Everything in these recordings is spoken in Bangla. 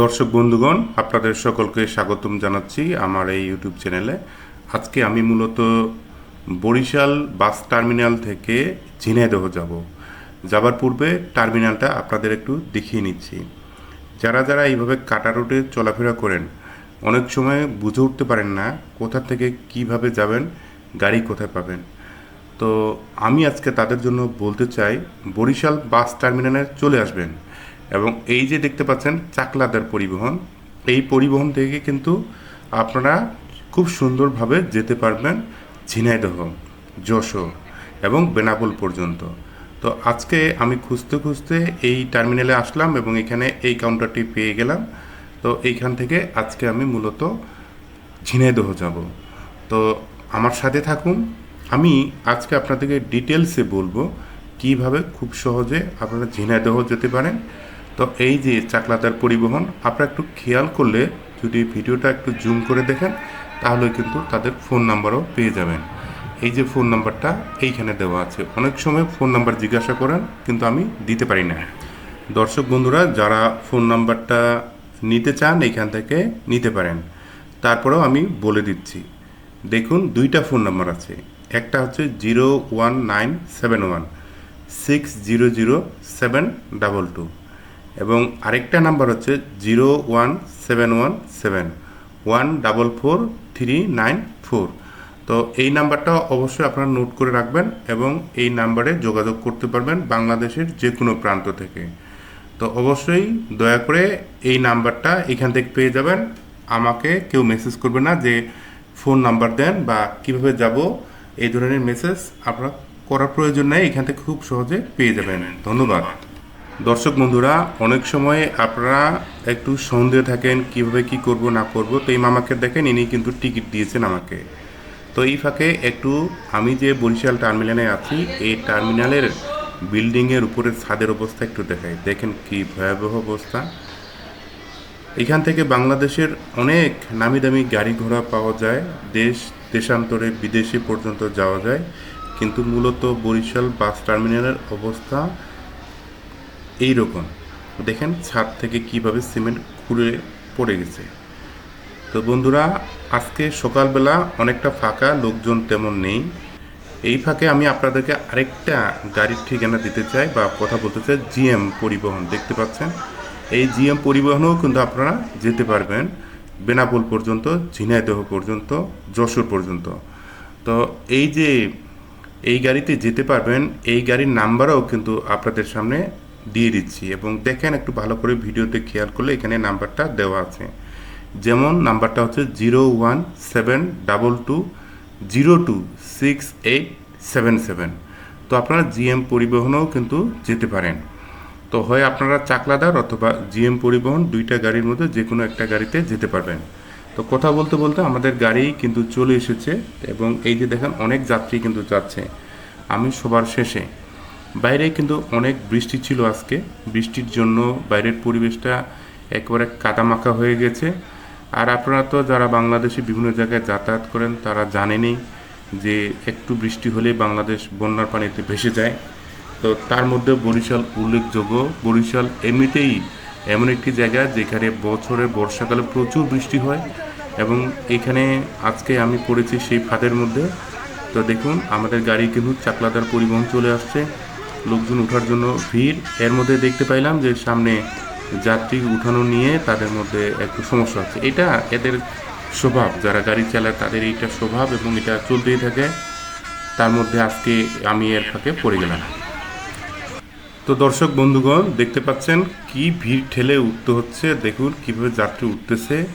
দর্শক বন্ধুগণ, আপনাদের সকলকে স্বাগতম জানাচ্ছি আমার এই ইউটিউব চ্যানেলে আজকে আমি মূলত বরিশাল বাস টার্মিনাল থেকে ঝিনাইদহ যাব। যাবার পূর্বে টার্মিনালটা আপনাদের একটু দেখিয়ে নিচ্ছি। যারা যারা এইভাবে কাটা রুটে চলাফেরা করেন, অনেক সময় বুঝে উঠতে পারেন না কোথা থেকে কীভাবে যাবেন, গাড়ি কোথায় পাবেন। তো আমি আজকে তাদের জন্য বলতে চাই, বরিশাল বাস টার্মিনালে চলে আসবেন। এবং এই যে দেখতে পাচ্ছেন চাকলাদার পরিবহন, এই পরিবহন থেকে কিন্তু আপনারা খুব সুন্দরভাবে যেতে পারবেন ঝিনাইদহ, যশোর এবং বেনাপোল পর্যন্ত। তো আজকে আমি খুঁজতে খুঁজতে এই টার্মিনালে আসলাম এবং এখানে এই কাউন্টারটি পেয়ে গেলাম। তো এইখান থেকে আজকে আমি মূলত ঝিনাইদহ যাব। তো আমার সাথে থাকুন, আমি আজকে আপনাদেরকে ডিটেলসে বলব কীভাবে খুব সহজে আপনারা ঝিনাইদহ যেতে পারেন। তো এই যে চাকলাদার পরিবহন, আপনারা একটু খেয়াল করলে যদি ভিডিওটা একটু জুম করে দেখেন, তাহলে কিন্তু তাদের ফোন নাম্বারও পেয়ে যাবেন। এই যে ফোন নাম্বারটা এইখানে দেওয়া আছে। অনেক সময় ফোন নাম্বার জিজ্ঞাসা করেন, কিন্তু আমি দিতে পারি না। দর্শক বন্ধুরা, যারা ফোন নাম্বারটা নিতে চান এখান থেকে নিতে পারেন। তারপরেও আমি বলে দিচ্ছি। দেখুন, দুইটা ফোন নাম্বার আছে। একটা হচ্ছে zero one nine seven one, six zero zero seven double two. এবং আরেকটা নাম্বার হচ্ছে zero one seven one seven, one double four three nine four. তো এই নাম্বারটা অবশ্যই আপনারা নোট করে রাখবেন এবং এই নাম্বারে যোগাযোগ করতে পারবেন বাংলাদেশের যে কোনো প্রান্ত থেকে। তো অবশ্যই দয়া করে এই নাম্বারটা এখান থেকে পেয়ে যাবেন। আমাকে কেউ মেসেজ করবে না যে ফোন নাম্বার দেন বা কীভাবে যাব। এই ধরনের মেসেজ আপনারা করার প্রয়োজন নেই, এখান থেকে খুব সহজে পেয়ে যাবেন। ধন্যবাদ। দর্শক বন্ধুরা, অনেক সময় আপনারা একটু সন্দেহ থাকেন কীভাবে কি করব, না করব। তো এই মামাকে দেখেন, ইনি কিন্তু টিকিট দিয়েছেন আমাকে। তো এই ফাঁকে একটু আমি যে বরিশাল টার্মিনালে আছি, এই টার্মিনালের বিল্ডিংয়ের উপরে ছাদের অবস্থা একটু দেখাই। দেখেন কি ভয়াবহ অবস্থা। এখান থেকে বাংলাদেশের অনেক নামি দামি গাড়ি ঘোড়া পাওয়া যায়, দেশ, দেশান্তরে বিদেশে পর্যন্ত যাওয়া যায়। কিন্তু মূলত বরিশাল বাস টার্মিনালের অবস্থা এই রকম দেখেন ছাদ থেকে কীভাবে সিমেন্ট খুঁড়ে পড়ে গেছে। তো বন্ধুরা, আজকে সকালবেলা অনেকটা ফাঁকা, লোকজন তেমন নেই। এই ফাঁকে আমি আপনাদেরকে আরেকটা গাড়ির ঠিকানা দিতে চাই বা কথা বলতে চাই, জিএম পরিবহন। দেখতে পাচ্ছেন? এই জিএম পরিবহনেও কিন্তু আপনারা যেতে পারবেন, বেনাপোল পর্যন্ত, ঝিনাইদহ পর্যন্ত, যশোর পর্যন্ত। তো এই যে এই গাড়িতে যেতে পারবেন, এই গাড়ির নাম্বারও কিন্তু আপনাদের সামনে দিয়ে দিচ্ছি এবং দেখেন একটু ভালো করে ভিডিওতে খেয়াল করলে এখানে নাম্বারটা দেওয়া আছে। যেমন নাম্বারটা হচ্ছে zero one seven double two zero two six eight seven seven. তো আপনারা জিএম পরিবহনেও কিন্তু যেতে পারেন। তো হয় আপনারা চাকলাদার অথবা জিএম পরিবহন দুইটা গাড়ির মধ্যে যে কোনো একটা গাড়িতে যেতে পারবেন। তো কথা বলতে বলতে আমাদের গাড়ি কিন্তু চলে এসেছে এবং এই যে দেখেন অনেক যাত্রী কিন্তু যাচ্ছে। আমি সবার শেষে বাইরে কিন্তু অনেক বৃষ্টি ছিল আজকে। বৃষ্টির জন্য বাইরের পরিবেশটা একেবারে কাদামাখা হয়ে গেছে। আর আপনারা তো যারা বাংলাদেশে বিভিন্ন জায়গায় যাতায়াত করেন, তারা জানেনই যে একটু বৃষ্টি হলে বাংলাদেশ বন্যার পানিতে ভেসে যায়। তো তার মধ্যে বরিশাল উল্লেখযোগ্য। বরিশাল এমনিতেই এমন একটি জায়গা যেখানে বছরে বর্ষাকালে প্রচুর বৃষ্টি হয় এবং এখানে আজকে আমি পড়েছি সেই ফাঁদের মধ্যে। তো দেখুন, আমাদের গাড়ি কিন্তু চাকলাদার পরিবহন চলে আসছে। লোকজন ওঠার জন্য ভিড়। এর মধ্যে দেখতে পাইলাম যে সামনে যাত্রী উঠানো নিয়ে তাদের মধ্যে একটু সমস্যা হচ্ছে। এটা এদের স্বভাব। যারা গাড়ি চালায় তাদের এইটা স্বভাব এবং এটা চলতেই থাকে। তার মধ্যে আজকে আমি এর ফাঁকে পড়ে গেলাম। তো দর্শক বন্ধুগণ, দেখতে পাচ্ছেন কি ভিড় ঠেলে উঠতে হচ্ছে। দেখুন কীভাবে যাত্রী উঠতেছে।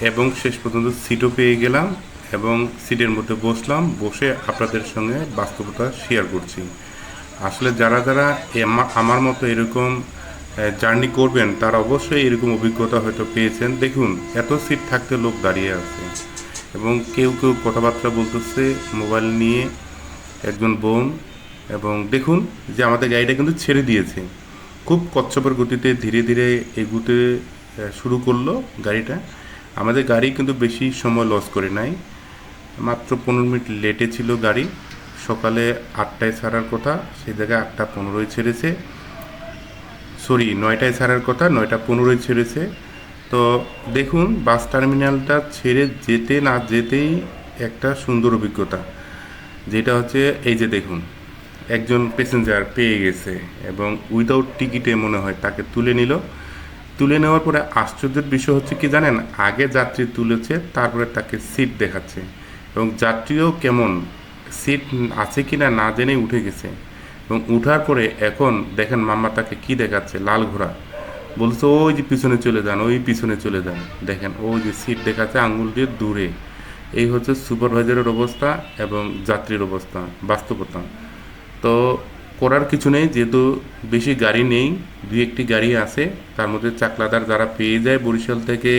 এবং শেষ পর্যন্ত সিটও পেয়ে গেলাম এবং সিটের মধ্যে বসলাম। বসে আপনাদের সঙ্গে বাস্তবতা শেয়ার করছি। আসলে যারা যারা আমার মতো এরকম জার্নি করবেন, তারা অবশ্যই এরকম অভিজ্ঞতা হয়তো পেয়েছেন। দেখুন, এত সিট থাকতে লোক দাঁড়িয়ে আছে। এবং কেউ কেউ কথাবার্তা বলতেছে মোবাইল নিয়ে একজন বোন। এবং দেখুন যে আমাদের গাড়িটা কিন্তু ছেড়ে দিয়েছে। খুব কচ্ছপের গতিতে ধীরে ধীরে এগুতে শুরু করল গাড়িটা। আমাদের গাড়ি কিন্তু বেশি সময় লস করে নাই। মাত্র পনেরো মিনিট লেটে ছিল গাড়ি। সকালে আটটায় ছাড়ার কথা, সেই জায়গায় আটটা পনেরোই ছেড়েছে। সরি নয়টায় ছাড়ার কথা, নয়টা পনেরোই ছেড়েছে। তো দেখুন, বাস টার্মিনালটা ছেড়ে যেতে না যেতেই একটা সুন্দর অভিজ্ঞতা। যেটা হচ্ছে, এই যে দেখুন, একজন প্যাসেঞ্জার পেয়ে গেছে এবং উইদাউট টিকিটে মনে হয় তাকে তুলে নিল। তুলে নেওয়ার পরে আশ্চর্যের বিষয় হচ্ছে কি জানেন, আগে যাত্রী তুলেছে, তারপরে তাকে সিট দেখাচ্ছে। এবং যাত্রীও কেমন সিট আছে কি না না জেনেই উঠে গেছে। এবং উঠার পরে এখন দেখেন মাম্মা তাকে কি দেখাচ্ছে, লাল ঘোড়া। বলছে, ওই যে পিছনে চলে যান, ওই পিছনে চলে যান। দেখেন, ওই যে সিট দেখাচ্ছে আঙুল দিয়ে দূরে। এই হচ্ছে সুপারভাইজারের অবস্থা এবং যাত্রীর অবস্থা, বাস্তবতা। তো করার কিছু নেই, যেহেতু বেশি গাড়ি নেই দু একটি গাড়ি আছে, তার মধ্যে চাকলাদার যারা পেয়ে যায় বরিশাল থেকে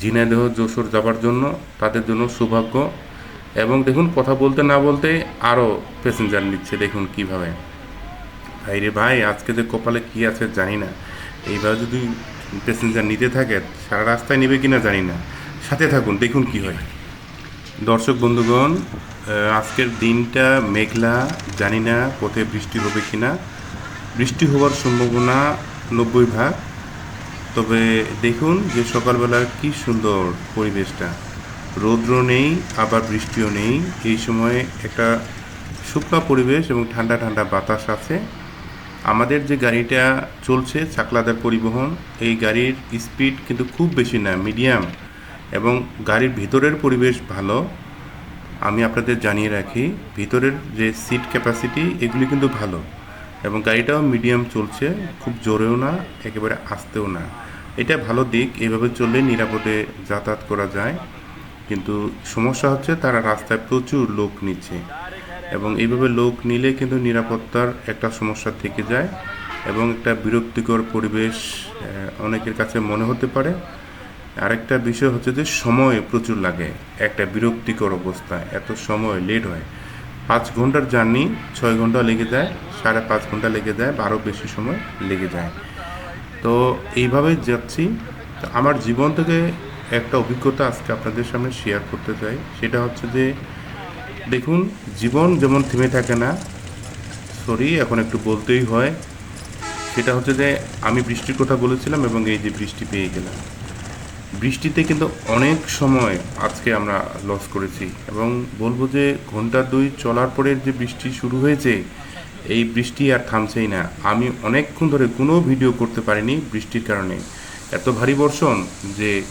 ঝিনাইদহ, যশোর যাবার জন্য, তাদের জন্য সৌভাগ্য। এবং দেখুন, কথা বলতে না বলতে আরও প্যাসেঞ্জার নিচ্ছে, দেখুন কীভাবে। ভাই রে ভাই, আজকে যে কপালে কি আছে জানি না। এইভাবে যদি প্যাসেঞ্জার নিতে থাকে, সারা রাস্তায় নেবে কিনা জানি না। সাথে থাকুন, দেখুন কি হয়। দর্শক বন্ধুগণ আজকের দিনটা মেঘলা, জানি না পথে বৃষ্টি হবে কি না বৃষ্টি হওয়ার সম্ভাবনা নব্বই ভাগ। তবে দেখুন যে সকালবেলার কি সুন্দর পরিবেশটা। রৌদ্র নেই, আবার বৃষ্টিও নেই। এই সময় একটা শুকনো পরিবেশ এবং ঠান্ডা ঠান্ডা বাতাস আছে। আমাদের যে গাড়িটা চলছে, চাকলাদার পরিবহন, এই গাড়ির স্পিড কিন্তু খুব বেশি না, মিডিয়াম। এবং গাড়ির ভিতরের পরিবেশ ভালো। আমি আপনাদের জানিয়ে রাখি, ভিতরের যে সিট ক্যাপাসিটি, এগুলি কিন্তু ভালো। এবং গাড়িটাও মিডিয়াম চলছে, খুব জোরেও না, একেবারে আস্তেও না। এটা ভালো দিক, এভাবে চললে নিরাপদে যাতায়াত করা যায়। কিন্তু সমস্যা হচ্ছে তারা রাস্তায় প্রচুর লোক নিচ্ছে। এবং এইভাবে লোক নিলে কিন্তু নিরাপত্তার একটা সমস্যা থেকে যায় এবং একটা বিরক্তিকর পরিবেশ অনেকের কাছে মনে হতে পারে। আরেকটা বিষয় হচ্ছে যে সময় প্রচুর লাগে, একটা বিরক্তিকর অবস্থা, এত সময় লেট হয়। পাঁচ ঘণ্টার জার্নি ছয় ঘণ্টা লেগে যায়, সাড়ে পাঁচ ঘণ্টা লেগে যায় বা আরও বেশি সময় লেগে যায়। তো এইভাবে যাচ্ছি। আমার জীবন থেকে একটা অভিজ্ঞতা আজকে আপনাদের সামনে শেয়ার করতে চাই। সেটা হচ্ছে যে, দেখুন, জীবন যেমন থেমে থাকে না সরি এখন একটু বলতেই হয়। সেটা হচ্ছে যে, আমি বৃষ্টির কথা বলেছিলাম এবং এই যে বৃষ্টি পেয়ে গেলাম। বৃষ্টিতে কিন্তু অনেক সময় আজকে আমরা লস করেছি এবং বলব যে, ঘণ্টা দুই চলার পরে যে বৃষ্টি শুরু হয়েছে, এই বৃষ্টি আর থামছেই না। আমি অনেকক্ষণ ধরে কোনো ভিডিও করতে পারিনি বৃষ্টির কারণে। এত ভারী বর্ষণ যে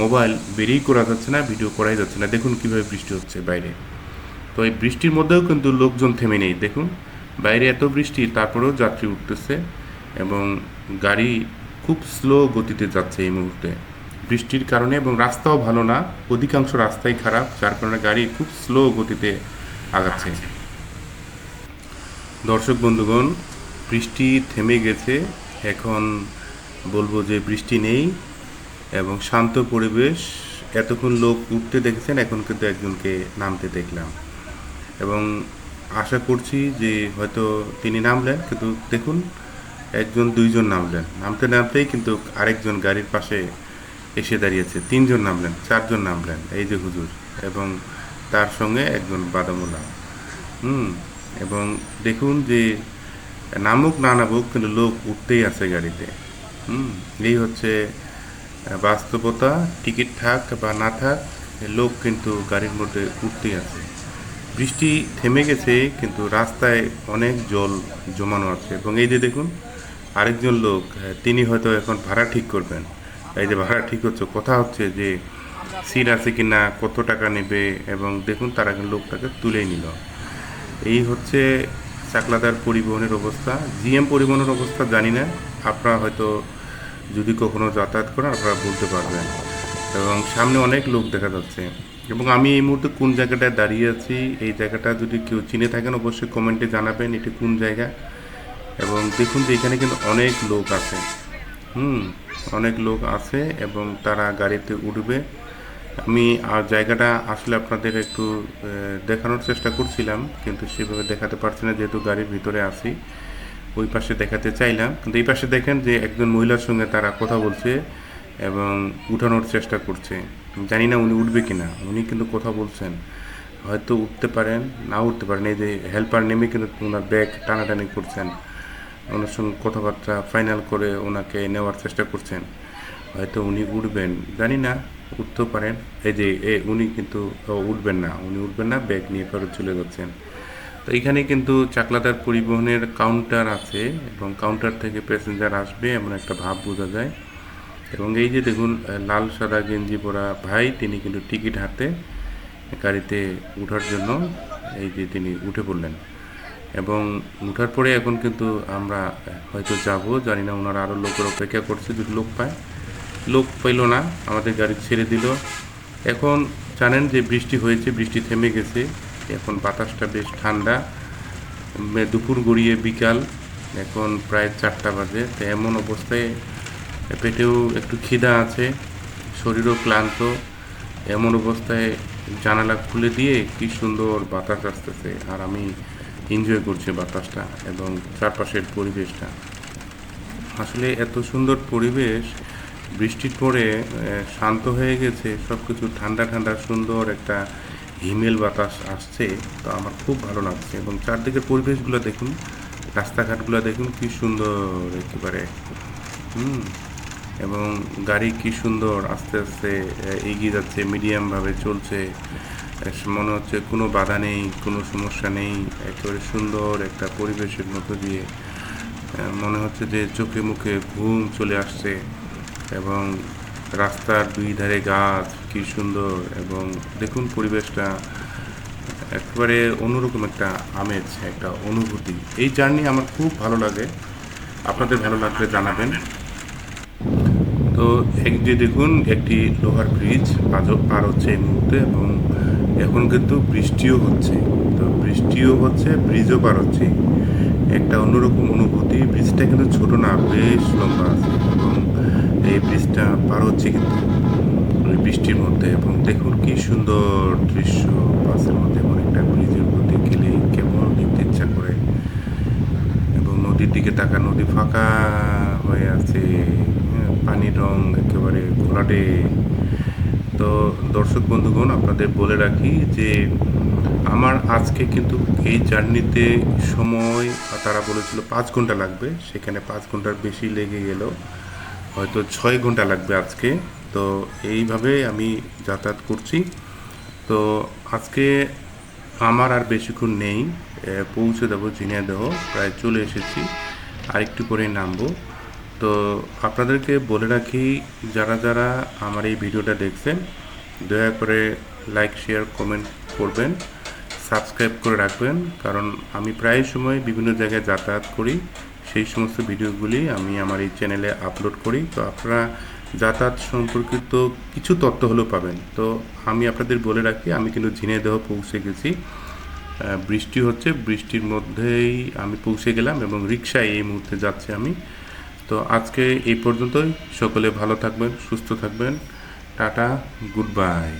মোবাইল বেরিয়েই করা যাচ্ছে না, ভিডিও করাই যাচ্ছে না। দেখুন কীভাবে বৃষ্টি হচ্ছে বাইরে। তো এই বৃষ্টির মধ্যেও কিন্তু লোকজন থেমে নেই, দেখুন। বাইরে এত বৃষ্টি, তারপরেও যাত্রী উঠতেছে এবং গাড়ি খুব স্লো গতিতে যাচ্ছে এই মুহূর্তে। বৃষ্টির কারণে এবং রাস্তাও ভালো না, অধিকাংশ রাস্তাই খারাপ, যার কারণে গাড়ি খুব স্লো গতিতে আগাচ্ছে। দর্শক বন্ধুগণ, বৃষ্টি থেমে গেছে। এখন বলব যে বৃষ্টি নেই এবং শান্ত পরিবেশ, এতক্ষণ লোক উঠতে দেখেছেন, এখন কিন্তু একজনকে নামতে দেখলাম। এবং আশা করছি যে হয়তো তিনি নামলেন, কিন্তু দেখুন, একজন, দুইজন নামলেন। নামতে নামতেই কিন্তু আরেকজন গাড়ির পাশে এসে দাঁড়িয়েছে। তিনজন নামলেন, চারজন নামলেন, এই যে হুজুর। এবং তার সঙ্গে একজন বাদামুলা হুম, এবং দেখুন যে নামুক না নামুক, কিন্তু লোক উঠতেই আছে গাড়িতে। হুম, এই হচ্ছে বাস্তবতা, টিকিট থাক বা না থাক, লোক কিন্তু গাড়ির মধ্যে উঠতেই আছে বৃষ্টি থেমে গেছে, কিন্তু রাস্তায় অনেক জল জমানো আছে। এবং এই যে দেখুন, আরেকজন লোক তিনি হয়তো এখন ভাড়া ঠিক করবেন। এই যে ভাড়া ঠিক হচ্ছে কথা হচ্ছে যে সিট আছে কি না, কত টাকা নেবে, এবং দেখুন তারা কিন্তু লোকটাকে তুলে নিল। এই হচ্ছে চাকলাদার পরিবহনের অবস্থা। জিএম পরিবহনের অবস্থা জানি না, আপনারা হয়তো যদি কখনো যাতায়াত করেন, আপনারা বলতে পারবেন। এবং সামনে অনেক লোক দেখা যাচ্ছে। এবং আমি এই মুহূর্তে কোন জায়গাটায় দাঁড়িয়ে আছি, এই জায়গাটা যদি কেউ চিনে থাকেন, অবশ্যই কমেন্টে জানাবেন এটি কোন জায়গা। এবং দেখুন যে এখানে কিন্তু অনেক লোক আছে। হুম, অনেক লোক আছে এবং তারা গাড়িতে উঠবে। আমি আর জায়গাটা আসলে আপনাদের একটু দেখানোর চেষ্টা করছিলাম, কিন্তু সেভাবে দেখাতে পারছি না, যেহেতু গাড়ির ভিতরে আছি। ওই পাশে দেখাতে চাইলাম। কিন্তু এই পাশে দেখেন যে একজন মহিলার সঙ্গে তারা কথা বলছে এবং উঠানোর চেষ্টা করছে। জানি না উনি উঠবে কিনা। উনি কিন্তু কথা বলছেন। হয়তো উঠতে পারেন না উঠতে পারেন। এই যে হেল্পার নেমে কিন্তু ওনার ব্যাগ টানাটানি করছেন। ওনার সঙ্গে কথাবার্তা ফাইনাল করে ওনাকে নেওয়ার চেষ্টা করছেন। হয়তো উনি উঠবেন। জানি না, উঠতেও পারেন। এই যে, এ, উনি কিন্তু উঠবেন না। উনি উঠবেন না, ব্যাগ নিয়ে ফেরত চলে যাচ্ছেন। তো এখানে কিন্তু চাকলাদার পরিবহনের কাউন্টার আছে এবং কাউন্টার থেকে প্যাসেঞ্জার আসবে এমন একটা ভাব বোঝা যায়। এবং এই যে দেখুন লাল, সাদা, গেঞ্জি পরা ভাই, তিনি কিন্তু টিকিট হাতে গাড়িতে উঠার জন্য এই যে তিনি উঠে পড়লেন। এবং উঠার পরে এখন কিন্তু আমরা হয়তো যাব। জানি না ওনারা আরও লোকের অপেক্ষা করছে, যদি লোক পায়। লোক পাইল না, আমাদের গাড়ি ছেড়ে দিল। এখন জানেন যে বৃষ্টি হয়েছে, বৃষ্টি থেমে গেছে। এখন বাতাসটা বেশ ঠান্ডা। দুপুর গড়িয়ে বিকাল। এখন প্রায় চারটা বাজে। তো এমন অবস্থায় পেটেও একটু খিদা আছে, শরীরও ক্লান্ত। এমন অবস্থায় জানালা খুলে দিয়ে কি সুন্দর বাতাস আসতেছে আর আমি এনজয় করছি বাতাসটা এবং চারপাশের পরিবেশটা। আসলে এত সুন্দর পরিবেশ বৃষ্টির পরে শান্ত হয়ে গেছে সব কিছু ঠান্ডা ঠান্ডা সুন্দর একটা হিমেল বাতাস আসছে, তো আমার খুব ভালো লাগছে। এবং চারদিকের পরিবেশগুলো দেখুন, রাস্তাঘাটগুলো দেখুন, কি সুন্দর একেবারে। হুম, এবং গাড়ি কি সুন্দর, আস্তে আস্তে এগিয়ে যাচ্ছে, মিডিয়ামভাবে চলছে। মনে হচ্ছে কোনো বাধা নেই, কোনো সমস্যা নেই, একেবারে সুন্দর একটা পরিবেশের মধ্য দিয়ে। মনে হচ্ছে যে চোখে মুখে ঘুম চলে আসছে, এবং রাস্তার দুই ধারে গাছ, কি সুন্দর এবং দেখুন পরিবেশটা একেবারে অন্যরকম একটা আমেজ, একটা অনুভূতি। এই জার্নি আমার খুব ভালো লাগে। আপনাদের ভালো লাগলে জানাবেন। তো এক যে দেখুন, একটি লোহার ব্রিজ পার হচ্ছে এই মুহূর্তে এবং এখন কিন্তু বৃষ্টিও হচ্ছে। তো বৃষ্টিও হচ্ছে, ব্রিজও পার হচ্ছে। একটা অন্যরকম অনুভূতি। ব্রিজটা কিন্তু ছোট না, বেশ লম্বা আছে। এই ব্রিজটা পার হচ্ছে কিন্তু। ওই বৃষ্টির মধ্যে এবং দেখুন কি সুন্দর দৃশ্য। বাসের মধ্যে এমন একটা ব্রিজের মধ্যে গেলে কেমন দেখতে ইচ্ছা করে। এবং নদীর দিকে তাকা নদী ফাঁকা হয়ে আছে। হ্যাঁ, পানির রং একেবারে ঘোলাটে। তো দর্শক বন্ধুগণ আপনাদের বলে রাখি যে আমার আজকে কিন্তু এই জার্নিতে সময় তারা বলেছিল পাঁচ ঘণ্টা লাগবে। সেখানে পাঁচ ঘণ্টার বেশি লেগে গেল। হয়তো ছয় ঘণ্টা লাগবে আজকে। তো এইভাবে আমি যাতায়াত করছি। তো আজকে আমার আর বেশিক্ষণ নেই। পৌঁছে দেবো ঝিনাইদহ প্রায় চলে এসেছি। আর একটু করে নামবো। তো আপনাদেরকে বলে রাখি, যারা যারা আমার এই ভিডিওটা দেখছেন, দয়া করে লাইক, শেয়ার, কমেন্ট করবেন। সাবস্ক্রাইব করে রাখবেন। কারণ আমি প্রায় সময় বিভিন্ন জায়গায় যাতায়াত করি। সেই সমস্ত ভিডিওগুলি আমি আমার এই চ্যানেলে আপলোড করি। তো আপনারা যাতায়াত সম্পর্কিত কিছু তথ্য হলেও পাবেন। তো আমি আপনাদের বলে রাখি, আমি কিন্তু ঝিনাইদহ পৌঁছে গেছি। বৃষ্টি হচ্ছে, বৃষ্টির মধ্যেই আমি পৌঁছে গেলাম এবং রিক্সায় এই মুহূর্তে যাচ্ছি আমি। তো আজকে এই পর্যন্তই। সকলে ভালো থাকবেন, সুস্থ থাকবেন। Tata, good bye.